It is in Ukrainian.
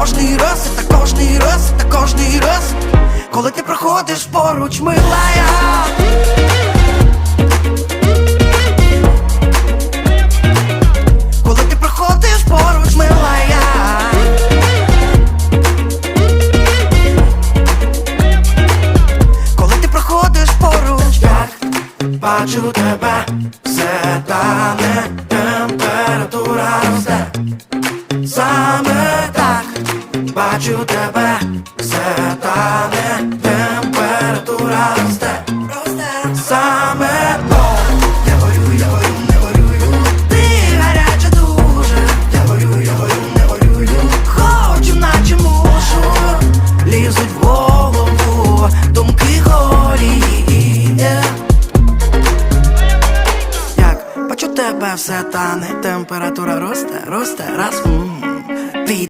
кожний раз, та кожний раз, та кожний раз, коли ти проходиш поруч, милая. Коли ти проходиш поруч, милая. Коли ти проходиш поруч, бачу тебе, все тане, температура росте. Саме бачу тебе, все тане, температура росте. Саме то я горю, я горю, не горюю. Ти гаряча дуже. Я горю, я горю, не горюю. Хочу, наче мушу. Лізуть в голову, думки голі. Як бачу тебе все тане, температура росте, росте, раз